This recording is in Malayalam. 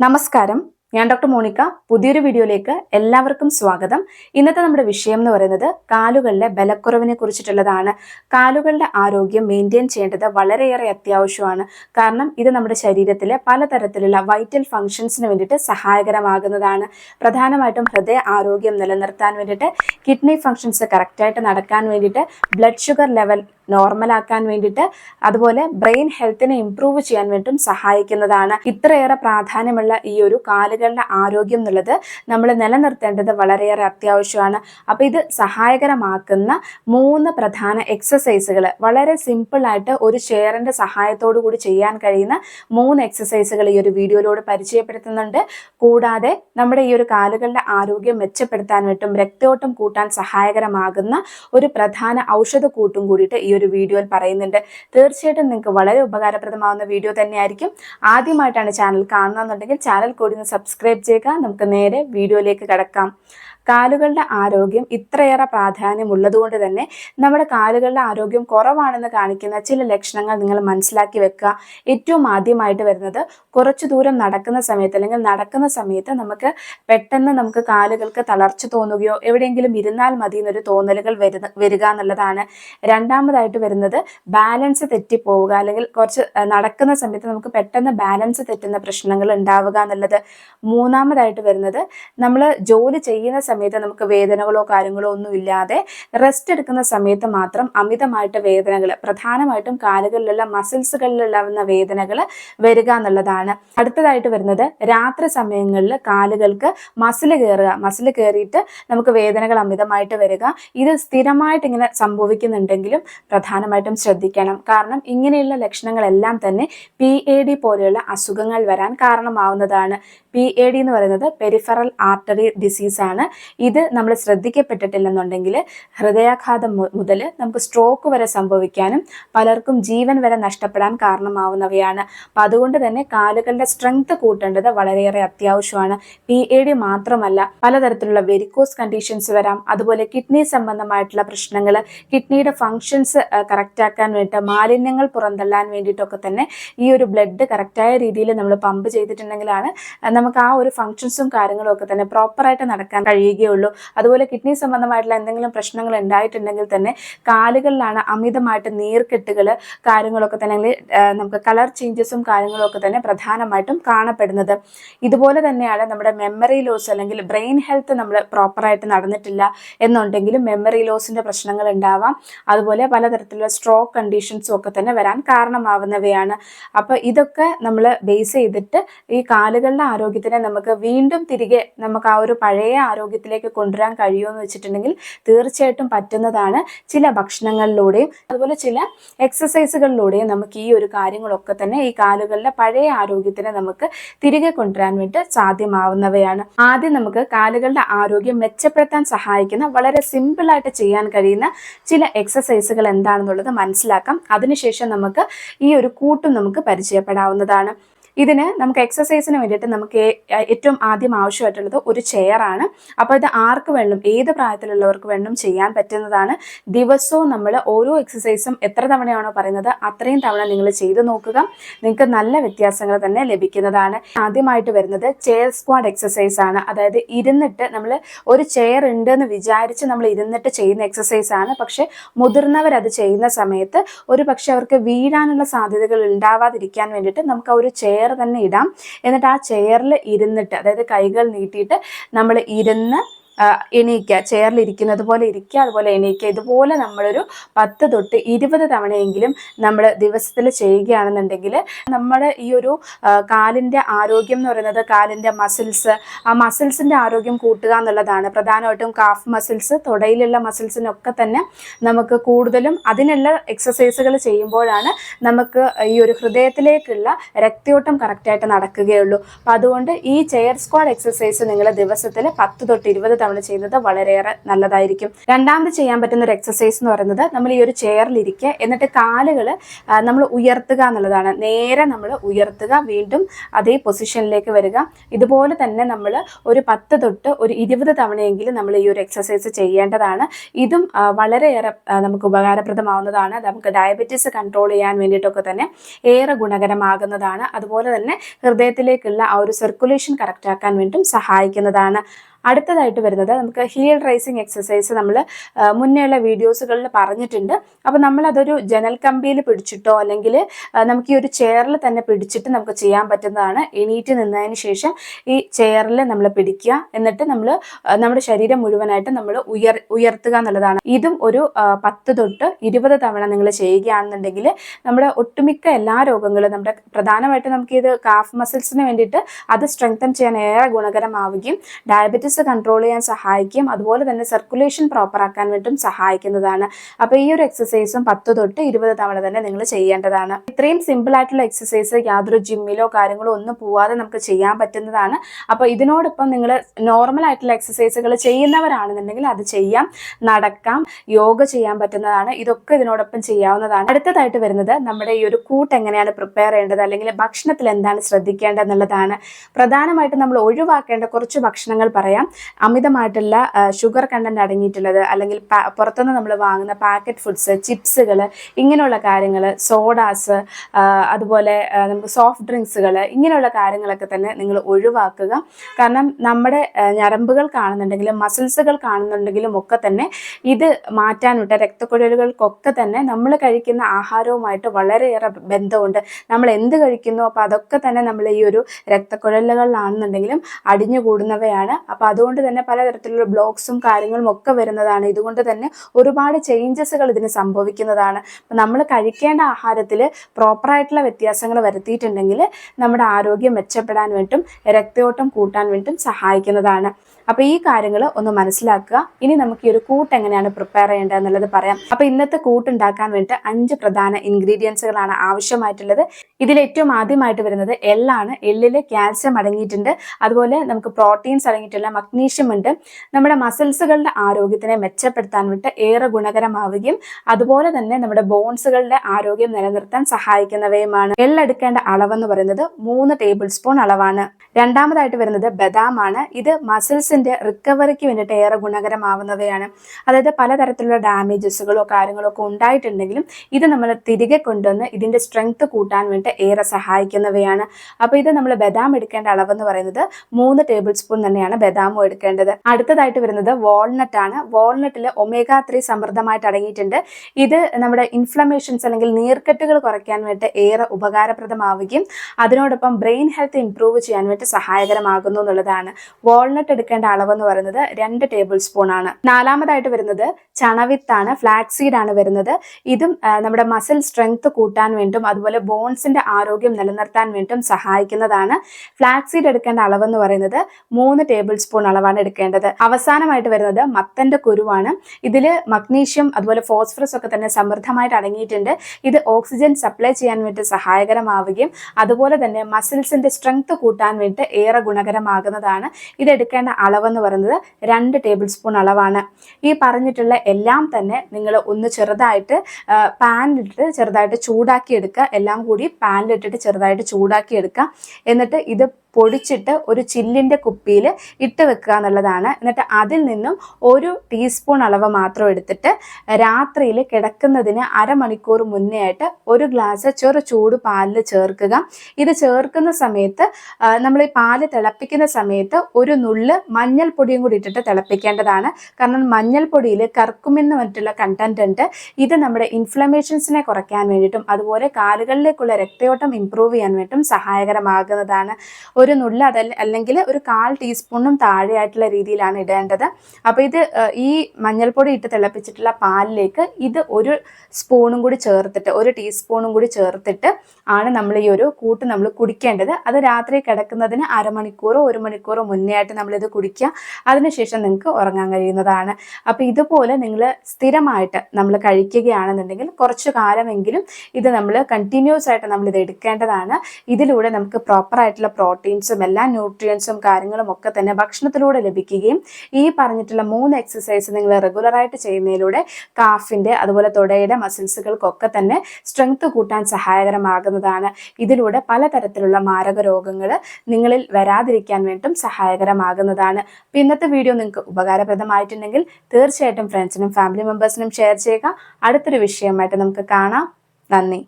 നമസ്കാരം. ഞാൻ ഡോക്ടർ മോണിക്ക. പുതിയൊരു വീഡിയോയിലേക്ക് എല്ലാവർക്കും സ്വാഗതം. ഇന്നത്തെ നമ്മുടെ വിഷയം എന്ന് പറയുന്നത് കാലുകളിലെ ബലക്കുറവിനെ കുറിച്ചിട്ടുള്ളതാണ്. കാലുകളുടെ ആരോഗ്യം മെയിന്റെയിൻ ചെയ്യേണ്ടത് വളരെയേറെ അത്യാവശ്യമാണ്. കാരണം ഇത് നമ്മുടെ ശരീരത്തിലെ പലതരത്തിലുള്ള വൈറ്റൽ ഫങ്ഷൻസിന് വേണ്ടിയിട്ട് സഹായകരമാകുന്നതാണ്. പ്രധാനമായിട്ടും ഹൃദയ ആരോഗ്യം നിലനിർത്താൻ വേണ്ടിയിട്ട് കിഡ്നി ഫങ്ഷൻസ് കറക്റ്റായിട്ട് നടക്കാൻ വേണ്ടിയിട്ട് ബ്ലഡ് ഷുഗർ ലെവൽ നോർമലാക്കാൻ വേണ്ടിയിട്ട് അതുപോലെ ബ്രെയിൻ ഹെൽത്തിനെ ഇംപ്രൂവ് ചെയ്യാൻ വേണ്ടിയിട്ടും സഹായിക്കുന്നതാണ്. ഇത്രയേറെ പ്രാധാന്യമുള്ള ഈ ഒരു കാലുകളുടെ ആരോഗ്യം എന്നുള്ളത് നമ്മൾ നിലനിർത്തേണ്ടത് വളരെയേറെ അത്യാവശ്യമാണ്. അപ്പോൾ ഇത് സഹായകരമാക്കുന്ന മൂന്ന് പ്രധാന എക്സസൈസുകൾ വളരെ സിമ്പിളായിട്ട് ഒരു ചെയറിന്റെ സഹായത്തോടു കൂടി ചെയ്യാൻ കഴിയുന്ന മൂന്ന് എക്സസൈസുകൾ ഈ ഒരു വീഡിയോയിലൂടെ പരിചയപ്പെടുത്തുന്നുണ്ട്. കൂടാതെ നമ്മുടെ ഈ ഒരു കാലുകളുടെ ആരോഗ്യം മെച്ചപ്പെടുത്താൻ വേണ്ടിയിട്ടും രക്തയോട്ടം കൂട്ടാൻ സഹായകരമാകുന്ന ഒരു പ്രധാന ഔഷധ കൂട്ടും കൂടിയിട്ട് ഈ ഒരു വീഡിയോയിൽ പറയുന്നുണ്ട്. തീർച്ചയായിട്ടും നിങ്ങൾക്ക് വളരെ ഉപകാരപ്രദമാവുന്ന വീഡിയോ തന്നെയായിരിക്കും. ആദ്യമായിട്ടാണ് ചാനൽ കാണുന്നതെന്നുണ്ടെങ്കിൽ ചാനൽ കൂടി ഒന്ന് സബ്സ്ക്രൈബ് ചെയ്യുക. നമുക്ക് നേരെ വീഡിയോയിലേക്ക് കടക്കാം. കാലുകളുടെ ആരോഗ്യം ഇത്രയേറെ പ്രാധാന്യമുള്ളതുകൊണ്ട് തന്നെ നമ്മുടെ കാലുകളുടെ ആരോഗ്യം കുറവാണെന്ന് കാണിക്കുന്ന ചില ലക്ഷണങ്ങൾ നിങ്ങൾ മനസ്സിലാക്കി വെക്കുക. ഏറ്റവും ആദ്യമായിട്ട് വരുന്നത് കുറച്ചു ദൂരം നടക്കുന്ന സമയത്ത് അല്ലെങ്കിൽ നടക്കുന്ന സമയത്ത് നമുക്ക് പെട്ടെന്ന് നമുക്ക് കാലുകൾക്ക് തളർച്ച തോന്നുകയോ എവിടെയെങ്കിലും ഇരുന്നാൽ മതി എന്നൊരു തോന്നലുകൾ വരുന്ന വരിക എന്നുള്ളതാണ്. രണ്ടാമതായിട്ട് വരുന്നത് ബാലൻസ് തെറ്റിപ്പോവുക അല്ലെങ്കിൽ കുറച്ച് നടക്കുന്ന സമയത്ത് നമുക്ക് പെട്ടെന്ന് ബാലൻസ് തെറ്റുന്ന പ്രശ്നങ്ങൾ ഉണ്ടാവുക എന്നുള്ളത്. മൂന്നാമതായിട്ട് വരുന്നത് നമ്മൾ ജോലി ചെയ്യുന്ന സമയത്ത് നമുക്ക് വേദനകളോ കാര്യങ്ങളോ ഒന്നും ഇല്ലാതെ റെസ്റ്റ് എടുക്കുന്ന സമയത്ത് മാത്രം അമിതമായിട്ട് വേദനകൾ പ്രധാനമായിട്ടും കാലുകളിലുള്ള മസിൽസുകളിലുള്ളവുന്ന വേദനകൾ വരിക എന്നുള്ളതാണ്. അടുത്തതായിട്ട് വരുന്നത് രാത്രി സമയങ്ങളിൽ കാലുകൾക്ക് മസിൽ കയറുക മസിൽ കയറിയിട്ട് നമുക്ക് വേദനകൾ അമിതമായിട്ട് വരിക. ഇത് സ്ഥിരമായിട്ട് ഇങ്ങനെ സംഭവിക്കുന്നുണ്ടെങ്കിലും പ്രധാനമായിട്ടും ശ്രദ്ധിക്കണം. കാരണം ഇങ്ങനെയുള്ള ലക്ഷണങ്ങളെല്ലാം തന്നെ പി എ ഡി പോലെയുള്ള അസുഖങ്ങൾ വരാൻ കാരണമാവുന്നതാണ്. പി എ ഡി എന്ന് പറയുന്നത് പെരിഫറൽ ആർട്ടറി ഡിസീസ് ആണ്. ഇത് നമ്മൾ ശ്രദ്ധിക്കപ്പെട്ടിട്ടില്ലെന്നുണ്ടെങ്കിൽ ഹൃദയാഘാതം മുതൽ നമുക്ക് സ്ട്രോക്ക് വരെ സംഭവിക്കാനും പലർക്കും ജീവൻ വരെ നഷ്ടപ്പെടാൻ കാരണമാവുന്നവയാണ്. അപ്പം അതുകൊണ്ട് തന്നെ കാലുകളുടെ സ്ട്രെങ്ത് കൂട്ടേണ്ടത് വളരെയേറെ അത്യാവശ്യമാണ്. പി എ ഡി മാത്രമല്ല പലതരത്തിലുള്ള വെരിക്കോസ് കണ്ടീഷൻസ് വരാം. അതുപോലെ കിഡ്നി സംബന്ധമായിട്ടുള്ള പ്രശ്നങ്ങൾ കിഡ്നിയുടെ ഫങ്ഷൻസ് കറക്റ്റ് ആക്കാൻ വേണ്ടിയിട്ട് മാലിന്യങ്ങൾ പുറന്തള്ളാൻ വേണ്ടിയിട്ടൊക്കെ തന്നെ ഈ ഒരു ബ്ലഡ് കറക്റ്റായ രീതിയിൽ നമ്മൾ പമ്പ് ചെയ്തിട്ടുണ്ടെങ്കിലാണ് നമുക്ക് ആ ഒരു ഫങ്ഷൻസും കാര്യങ്ങളും ഒക്കെ തന്നെ പ്രോപ്പറായിട്ട് നടക്കാൻ കഴിയുകയുള്ളൂ അതുപോലെ കിഡ്നി സംബന്ധമായിട്ടുള്ള എന്തെങ്കിലും പ്രശ്നങ്ങൾ ഉണ്ടായിട്ടുണ്ടെങ്കിൽ തന്നെ കാലുകളിലാണ് അമിതമായിട്ട് നീർക്കെട്ടുകൾ കാര്യങ്ങളൊക്കെ തന്നെ നമുക്ക് കളർ ചേഞ്ചസും കാര്യങ്ങളൊക്കെ തന്നെ പ്രധാനമായിട്ടും കാണപ്പെടുന്നത്. ഇതുപോലെ തന്നെയാണ് നമ്മുടെ മെമ്മറി ലോസ് അല്ലെങ്കിൽ ബ്രെയിൻ ഹെൽത്ത് നമ്മൾ പ്രോപ്പറായിട്ട് നടന്നിട്ടില്ല എന്നുണ്ടെങ്കിലും മെമ്മറി ലോസിന്റെ പ്രശ്നങ്ങൾ ഉണ്ടാവാം. അതുപോലെ പലതരത്തിലുള്ള സ്ട്രോക്ക് കണ്ടീഷൻസും ഒക്കെ തന്നെ വരാൻ കാരണമാവുന്നവയാണ്. അപ്പോൾ ഇതൊക്കെ നമ്മൾ ബേസ് ചെയ്തിട്ട് ഈ കാലുകളുടെ ആരോഗ്യത്തിനെ നമുക്ക് വീണ്ടും തിരികെ നമുക്ക് ആ ഒരു പഴയ ആരോഗ്യത്തിലേക്ക് കൊണ്ടുവരാൻ കഴിയുമെന്ന് വെച്ചിട്ടുണ്ടെങ്കിൽ തീർച്ചയായിട്ടും പറ്റുന്നതാണ് ചില ഭക്ഷണങ്ങളിലൂടെയും അതുപോലെ ചില എക്സസൈസുകളിലൂടെയും നമുക്ക് ഈ ഒരു കാര്യങ്ങളൊക്കെ തന്നെ ഈ കാലുകളുടെ പഴയ ആരോഗ്യത്തിനെ നമുക്ക് തിരികെ കൊണ്ടുവരാൻ വേണ്ടി സാധ്യമാവുന്നവയാണ്. ആദ്യം നമുക്ക് കാലുകളുടെ ആരോഗ്യം മെച്ചപ്പെടുത്താൻ സഹായിക്കുന്ന വളരെ സിമ്പിളായിട്ട് ചെയ്യാൻ കഴിയുന്ന ചില എക്സസൈസുകൾ എന്താണെന്നുള്ളത് മനസ്സിലാക്കാം. അതിനുശേഷം നമുക്ക് ഈ ഒരു കൂട്ടും നമുക്ക് പരിചയപ്പെടാവുന്നതാണ്. ഇതിന് നമുക്ക് എക്സസൈസിന് വേണ്ടിയിട്ട് നമുക്ക് ഏറ്റവും ആദ്യം ആവശ്യമായിട്ടുള്ളത് ഒരു ചെയറാണ് അപ്പോൾ ഇത് ആർക്ക് വേണം ഏത് പ്രായത്തിലുള്ളവർക്ക് വേണം ചെയ്യാൻ പറ്റുന്നതാണ്. ദിവസവും നമ്മൾ ഓരോ എക്സസൈസും എത്ര തവണയാണോ പറയുന്നത് അത്രയും തവണ നിങ്ങൾ ചെയ്തു നോക്കുക. നിങ്ങൾക്ക് നല്ല വ്യത്യാസങ്ങൾ തന്നെ ലഭിക്കുന്നതാണ്. ആദ്യമായിട്ട് വരുന്നത് ചെയർ സ്ക്വാഡ് എക്സസൈസ് ആണ്. അതായത് ഇരുന്നിട്ട് നമ്മൾ ഒരു ചെയർ ഉണ്ട് എന്ന് വിചാരിച്ച് നമ്മൾ ഇരുന്നിട്ട് ചെയ്യുന്ന എക്സസൈസ് ആണ്. പക്ഷേ മുതിർന്നവർ അത് ചെയ്യുന്ന സമയത്ത് ഒരു പക്ഷെ അവർക്ക് വീഴാനുള്ള സാധ്യതകൾ ഉണ്ടാവാതിരിക്കാൻ വേണ്ടിയിട്ട് നമുക്ക് ആ ഒരു ചെയർ തന്നെ ഇടാം. എന്നിട്ട് ആ ചെയറിൽ ഇരുന്നിട്ട് അതായത് കൈകൾ നീട്ടിയിട്ട് നമ്മൾ ഇരുന്ന് എണീക്കുക ചെയറിൽ ഇരിക്കുന്നത് പോലെ ഇരിക്കുക അതുപോലെ എണീക്കുക ഇതുപോലെ നമ്മളൊരു പത്ത് തൊട്ട് ഇരുപത് തവണയെങ്കിലും നമ്മൾ ദിവസത്തിൽ ചെയ്യുകയാണെന്നുണ്ടെങ്കിൽ നമ്മുടെ ഈ ഒരു കാലിന്റെ ആരോഗ്യം എന്ന് പറയുന്നത് കാലിന്റെ മസിൽസ് ആ മസിൽസിന്റെ ആരോഗ്യം കൂട്ടുക എന്നുള്ളതാണ്. പ്രധാനമായിട്ടും കാഫ് മസിൽസ് തുടയിലുള്ള മസിൽസിനൊക്കെ തന്നെ നമുക്ക് കൂടുതലും അതിനുള്ള എക്സസൈസുകൾ ചെയ്യുമ്പോഴാണ് നമുക്ക് ഈ ഒരു ഹൃദയത്തിലേക്കുള്ള രക്തയോട്ടം കറക്റ്റായിട്ട് നടക്കുകയുള്ളൂ. അപ്പോൾ അതുകൊണ്ട് ഈ ചെയർ സ്ക്വാഡ് എക്സസൈസ് നിങ്ങൾ ദിവസത്തിൽ പത്ത് തൊട്ട് ഇരുപത് തവണ തവണ ചെയ്യുന്നത് വളരെയേറെ നല്ലതായിരിക്കും. രണ്ടാമത് ചെയ്യാൻ പറ്റുന്ന ഒരു എക്സസൈസ് എന്ന് പറയുന്നത് നമ്മൾ ഈ ഒരു ചെയറിൽ ചെയറിലിരിക്കുക എന്നിട്ട് കാലുകൾ നമ്മൾ ഉയർത്തുക എന്നുള്ളതാണ്. നേരെ നമ്മൾ ഉയർത്തുക വീണ്ടും അതേ പൊസിഷനിലേക്ക് വരിക. ഇതുപോലെ തന്നെ നമ്മൾ ഒരു പത്ത് തൊട്ട് ഒരു ഇരുപത് തവണയെങ്കിലും നമ്മൾ ഈ ഒരു എക്സസൈസ് ചെയ്യേണ്ടതാണ്. ഇതും വളരെയേറെ നമുക്ക് ഉപകാരപ്രദമാവുന്നതാണ്. നമുക്ക് ഡയബറ്റീസ് കൺട്രോൾ ചെയ്യാൻ വേണ്ടിയിട്ടൊക്കെ തന്നെ ഏറെ ഗുണകരമാകുന്നതാണ്. അതുപോലെ തന്നെ ഹൃദയത്തിലേക്കുള്ള ആ ഒരു സർക്കുലേഷൻ കറക്റ്റാക്കാൻ വേണ്ടിയും സഹായിക്കുന്നതാണ്. അടുത്തതായിട്ട് വരുന്നത് നമുക്ക് ഹീൽ റൈസിങ് എക്സസൈസ് നമ്മൾ മുന്നേയുള്ള വീഡിയോസുകളിൽ പറഞ്ഞിട്ടുണ്ട്. അപ്പോൾ നമ്മളതൊരു ജനൽ കമ്പിയിൽ പിടിച്ചിട്ടോ അല്ലെങ്കിൽ നമുക്ക് ഈ ഒരു ചെയറിൽ തന്നെ പിടിച്ചിട്ട് നമുക്ക് ചെയ്യാൻ പറ്റുന്നതാണ്. എണീറ്റ് നിന്നതിന് ശേഷം ഈ ചെയറിൽ നമ്മൾ പിടിക്കുക. എന്നിട്ട് നമ്മൾ നമ്മുടെ ശരീരം മുഴുവനായിട്ട് നമ്മൾ ഉയർ ഉയർത്തുക എന്നുള്ളതാണ്. ഇതും ഒരു പത്ത് തൊട്ട് ഇരുപത് തവണ നിങ്ങൾ ചെയ്യുകയാണെന്നുണ്ടെങ്കിൽ നമ്മുടെ ഒട്ടുമിക്ക എല്ലാ രോഗങ്ങളും നമ്മുടെ പ്രധാനമായിട്ടും നമുക്ക് ഇത് കാഫ് മസിൽസിന് വേണ്ടിയിട്ട് അത് സ്ട്രെങ്തൻ ചെയ്യാൻ ഏറെ ഗുണകരമാവുകയും ഡയബറ്റീസ് കൺട്രോൾ ചെയ്യാൻ സഹായിക്കും. അതുപോലെ തന്നെ സർക്കുലേഷൻ പ്രോപ്പർ ആക്കാൻ വേണ്ടിയും സഹായിക്കുന്നതാണ്. അപ്പോൾ ഈ ഒരു എക്സസൈസും പത്ത് തൊട്ട് ഇരുപത് തവണ തന്നെ നിങ്ങൾ ചെയ്യേണ്ടതാണ്. ഇത്രയും സിമ്പിൾ ആയിട്ടുള്ള എക്സസൈസ് യാതൊരു ജിമ്മിലോ കാര്യങ്ങളോ ഒന്നും പോവാതെ നമുക്ക് ചെയ്യാൻ പറ്റുന്നതാണ്. അപ്പോൾ ഇതിനോടൊപ്പം നിങ്ങൾ നോർമൽ ആയിട്ടുള്ള എക്സസൈസുകൾ ചെയ്യുന്നവരാണെന്നുണ്ടെങ്കിൽ അത് ചെയ്യാം. നടക്കാം. യോഗ ചെയ്യാൻ പറ്റുന്നതാണ്. ഇതൊക്കെ ഇതിനോടൊപ്പം ചെയ്യാവുന്നതാണ്. അടുത്തതായിട്ട് വരുന്നത് നമ്മുടെ ഈ ഒരു കൂട്ട് എങ്ങനെയാണ് പ്രിപ്പയർ ചെയ്യേണ്ടത് അല്ലെങ്കിൽ ഭക്ഷണത്തിൽ എന്താണ് ശ്രദ്ധിക്കേണ്ടത് എന്നുള്ളതാണ്. പ്രധാനമായിട്ടും നമ്മൾ ഒഴിവാക്കേണ്ട കുറച്ച് ഭക്ഷണങ്ങൾ പറയാം. അമിതമായിട്ടുള്ള ഷുഗർ കണ്ടന്റ് അടങ്ങിയിട്ടുള്ളത് അല്ലെങ്കിൽ പുറത്തുനിന്ന് നമ്മൾ വാങ്ങുന്ന പാക്കറ്റ് ഫുഡ്സ് ചിപ്സുകൾ ഇങ്ങനെയുള്ള കാര്യങ്ങൾ സോഡാസ് അതുപോലെ നമുക്ക് സോഫ്റ്റ് ഡ്രിങ്ക്സുകൾ ഇങ്ങനെയുള്ള കാര്യങ്ങളൊക്കെ തന്നെ നിങ്ങൾ ഒഴിവാക്കുക. കാരണം നമ്മുടെ ഞരമ്പുകൾ കാണുന്നുണ്ടെങ്കിലും മസിൽസുകൾ കാണുന്നുണ്ടെങ്കിലും ഒക്കെ തന്നെ ഇത് മാറ്റാനുണ്ട് രക്തക്കുഴലുകൾക്കൊക്കെ തന്നെ നമ്മൾ കഴിക്കുന്ന ആഹാരവുമായിട്ട് വളരെയേറെ ബന്ധമുണ്ട്. നമ്മൾ എന്ത് കഴിക്കുന്നു? അപ്പോൾ അതൊക്കെ തന്നെ നമ്മൾ ഈ ഒരു രക്തക്കുഴലുകളിലാണെന്നുണ്ടെങ്കിലും അടിഞ്ഞുകൂടുന്നവയാണ്. അപ്പോൾ അതുകൊണ്ട് തന്നെ പലതരത്തിലുള്ള ബ്ലോക്സും കാര്യങ്ങളും ഒക്കെ വരുന്നതാണ്. ഇതുകൊണ്ട് തന്നെ ഒരുപാട് ചേഞ്ചസുകൾ ഇതിന് സംഭവിക്കുന്നതാണ്. നമ്മൾ കഴിക്കേണ്ട ആഹാരത്തിൽ പ്രോപ്പറായിട്ടുള്ള വ്യത്യാസങ്ങൾ വരുത്തിയിട്ടുണ്ടെങ്കിൽ നമ്മുടെ ആരോഗ്യം മെച്ചപ്പെടാൻ വേണ്ടിയിട്ടും രക്തയോട്ടം കൂട്ടാൻ വേണ്ടിയിട്ടും സഹായിക്കുന്നതാണ്. അപ്പോൾ ഈ കാര്യങ്ങൾ ഒന്ന് മനസ്സിലാക്കുക. ഇനി നമുക്ക് ഈ ഒരു കൂട്ട് എങ്ങനെയാണ് പ്രിപ്പയർ ചെയ്യേണ്ടത് എന്നുള്ളത് പറയാം. അപ്പോൾ ഇന്നത്തെ കൂട്ട് ഉണ്ടാക്കാൻ വേണ്ടിയിട്ട് അഞ്ച് പ്രധാന ഇൻഗ്രീഡിയൻസുകളാണ് ആവശ്യമായിട്ടുള്ളത്. ഇതിൽ ഏറ്റവും ആദ്യമായിട്ട് വരുന്നത് എല്ലാണ് എള്ളിൽ കാൽസ്യം അടങ്ങിയിട്ടുണ്ട്. അതുപോലെ നമുക്ക് പ്രോട്ടീൻസ് അടങ്ങിയിട്ടുള്ള മഗ്നീഷ്യം ഉണ്ട്. നമ്മുടെ മസിൽസുകളുടെ ആരോഗ്യത്തിനെ മെച്ചപ്പെടുത്താൻ വേണ്ടി ഏറെ ഗുണകരമാവുകയും അതുപോലെ തന്നെ നമ്മുടെ ബോൺസുകളുടെ ആരോഗ്യം നിലനിർത്താൻ സഹായിക്കുന്നവയുമാണ്. എള്ളെടുക്കേണ്ട അളവെന്ന് പറയുന്നത് മൂന്ന് ടേബിൾ സ്പൂൺ അളവാണ്. രണ്ടാമതായിട്ട് വരുന്നത് ബദാമാണ്. ഇത് മസിൽസിന്റെ റിക്കവറിക്ക് വേണ്ടിയിട്ട് ഏറെ ഗുണകരമാവുന്നവയാണ്. അതായത് പലതരത്തിലുള്ള ഡാമേജസുകളോ കാര്യങ്ങളോ ഒക്കെ ഉണ്ടായിട്ടുണ്ടെങ്കിലും ഇത് നമ്മൾ തിരികെ കൊണ്ടുവന്ന് ഇതിന്റെ സ്ട്രെങ്ത് കൂട്ടാൻ വേണ്ടി ഏറെ സഹായിക്കുന്നവയാണ്. അപ്പോൾ ഇത് നമ്മൾ ബദാം എടുക്കേണ്ട അളവെന്ന് പറയുന്നത് മൂന്ന് ടേബിൾ സ്പൂൺ തന്നെയാണ് ബദാമും എടുക്കേണ്ടത്. അടുത്തതായിട്ട് വരുന്നത് വാൾനട്ട് ആണ്. വാൾനട്ടിൽ ഒമേഗ ത്രീ സമൃദ്ധമായിട്ട് അടങ്ങിയിട്ടുണ്ട്. ഇത് നമ്മുടെ ഇൻഫ്ലമേഷൻസ് അല്ലെങ്കിൽ നീർക്കെട്ടുകൾ കുറയ്ക്കാൻ വേണ്ടി ഏറെ ഉപകാരപ്രദമാവുകയും അതിനോടൊപ്പം ബ്രെയിൻ ഹെൽത്ത് ഇംപ്രൂവ് ചെയ്യാൻ വേണ്ടി സഹായകരമാകുന്നു എന്നുള്ളതാണ്. വാൾനട്ട് എടുക്കേണ്ട അളവെന്ന് പറയുന്നത് രണ്ട് ടേബിൾ സ്പൂൺ ആണ്. നാലാമതായിട്ട് വരുന്നത് ചണവിത്താണ് ഫ്ലാക്സ് സീഡ് ആണ് വരുന്നത്. ഇതും നമ്മുടെ മസിൽ സ്ട്രെങ്ത് കൂട്ടാൻ വേണ്ടും അതുപോലെ ബോൺസിന്റെ ആരോഗ്യം നിലനിർത്താൻ വേണ്ടും സഹായിക്കുന്നതാണ്. ഫ്ലാക്സ് സീഡ് എടുക്കേണ്ട അളവെന്ന് പറയുന്നത് മൂന്ന് ടേബിൾ സ്പൂൺ അളവാണ് എടുക്കേണ്ടത്. അവസാനമായിട്ട് വരുന്നത് മത്തന്റെ കുരുവാണ്. ഇതിൽ മഗ്നീഷ്യം അതുപോലെ ഫോസ്ഫറസ് ഒക്കെ തന്നെ സമൃദ്ധമായിട്ട് അടങ്ങിയിട്ടുണ്ട്. ഇത് ഓക്സിജൻ സപ്ലൈ ചെയ്യാൻ വേണ്ടി സഹായകരമാവുകയും അതുപോലെ തന്നെ മസിൽസിന്റെ സ്ട്രെങ്ത് കൂട്ടാൻ വേണ്ടി ഏറെ ഗുണകരമാകുന്നതാണ്. ഇത് എടുക്കേണ്ട അളവെന്ന് പറയുന്നത് രണ്ട് ടേബിൾ സ്പൂൺ അളവാണ്. ഈ പറഞ്ഞിട്ടുള്ള എല്ലാം തന്നെ നിങ്ങൾ ഒന്ന് ചെറുതായിട്ട് പാനിലിട്ട് ചെറുതായിട്ട് ചൂടാക്കി എടുക്കുക എല്ലാം കൂടി പാനിലിട്ടിട്ട് ചെറുതായിട്ട് ചൂടാക്കി എടുക്കുക എന്നിട്ട് ഇത് പൊടിച്ചിട്ട് ഒരു ചില്ലിന്റെ കുപ്പിയിൽ ഇട്ട് വെക്കുക എന്നുള്ളതാണ്. എന്നിട്ട് അതിൽ നിന്നും ഒരു ടീസ്പൂൺ അളവ് മാത്രം എടുത്തിട്ട് രാത്രിയിൽ കിടക്കുന്നതിന് അരമണിക്കൂർ മുന്നേ ആയിട്ട് ഒരു ഗ്ലാസ് ചെറു ചൂട് പാലിൽ ചേർക്കുക. ഇത് ചേർക്കുന്ന സമയത്ത് നമ്മൾ ഈ പാൽ തിളപ്പിക്കുന്ന സമയത്ത് ഒരു നുള്ള് മഞ്ഞൾപ്പൊടിയും കൂടി ഇട്ടിട്ട് തിളപ്പിക്കേണ്ടതാണ്. കാരണം മഞ്ഞൾപ്പൊടിയിൽ കർക്കുമെന്ന് പറഞ്ഞിട്ടുള്ള കണ്ടന്റ് ഉണ്ട്. ഇത് നമ്മുടെ ഇൻഫ്ലമേഷൻസിനെ കുറയ്ക്കാൻ വേണ്ടിയിട്ടും അതുപോലെ കാലുകളിലേക്കുള്ള രക്തയോട്ടം ഇമ്പ്രൂവ് ചെയ്യാൻ വേണ്ടിയിട്ടും സഹായകരമാകുന്നതാണ്. ഒരു നുള്ള അതല്ല അല്ലെങ്കിൽ ഒരു കാൽ ടീസ്പൂണും താഴെയായിട്ടുള്ള രീതിയിലാണ് ഇടേണ്ടത്. അപ്പോൾ ഇത് ഈ മഞ്ഞൾപ്പൊടി ഇട്ട് തിളപ്പിച്ചിട്ടുള്ള പാലിലേക്ക് ഇത് ഒരു സ്പൂണും കൂടി ചേർത്തിട്ട് ഒരു ടീസ്പൂണും കൂടി ചേർത്തിട്ട് ആണ് നമ്മൾ ഈ ഒരു കൂട്ട് നമ്മൾ കുടിക്കേണ്ടത്. അത് രാത്രി കിടക്കുന്നതിന് അരമണിക്കൂറോ ഒരു മണിക്കൂറോ മുന്നേ ആയിട്ട് നമ്മളിത് കുടിക്കുക. അതിനുശേഷം നിങ്ങൾക്ക് ഉറങ്ങാൻ കഴിയുന്നതാണ്. അപ്പോൾ ഇതുപോലെ നിങ്ങൾ സ്ഥിരമായിട്ട് നമ്മൾ കഴിക്കുകയാണെന്നുണ്ടെങ്കിൽ കുറച്ചു കാലമെങ്കിലും ഇത് നമ്മൾ കണ്ടിന്യൂസ് ആയിട്ട് നമ്മൾ ഇത് എടുക്കേണ്ടതാണ്. ഇതിലൂടെ നമുക്ക് പ്രോപ്പറായിട്ടുള്ള പ്രോട്ടീൻ പ്രോട്ടീൻസും എല്ലാ ന്യൂട്രിയൻസും കാര്യങ്ങളും ഒക്കെ തന്നെ ഭക്ഷണത്തിലൂടെ ലഭിക്കുകയും ഈ പറഞ്ഞിട്ടുള്ള മൂന്ന് എക്സസൈസ് നിങ്ങൾ റെഗുലറായിട്ട് ചെയ്യുന്നതിലൂടെ കാഫിന്റെ അതുപോലെ തുടയുടെ മസിൽസുകൾക്കൊക്കെ തന്നെ സ്ട്രെങ്ത് കൂട്ടാൻ സഹായകരമാകുന്നതാണ്. ഇതിലൂടെ പലതരത്തിലുള്ള മാരക രോഗങ്ങൾ നിങ്ങളിൽ വരാതിരിക്കാൻ വേണ്ടിയും സഹായകരമാകുന്നതാണ്. അപ്പോൾ ഇന്നത്തെ വീഡിയോ നിങ്ങൾക്ക് ഉപകാരപ്രദമായിട്ടുണ്ടെങ്കിൽ തീർച്ചയായിട്ടും ഫ്രണ്ട്സിനും ഫാമിലി മെമ്പേഴ്സിനും ഷെയർ ചെയ്യുക. അടുത്തൊരു വിഷയമായിട്ട് നമുക്ക് കാണാം. നന്ദി.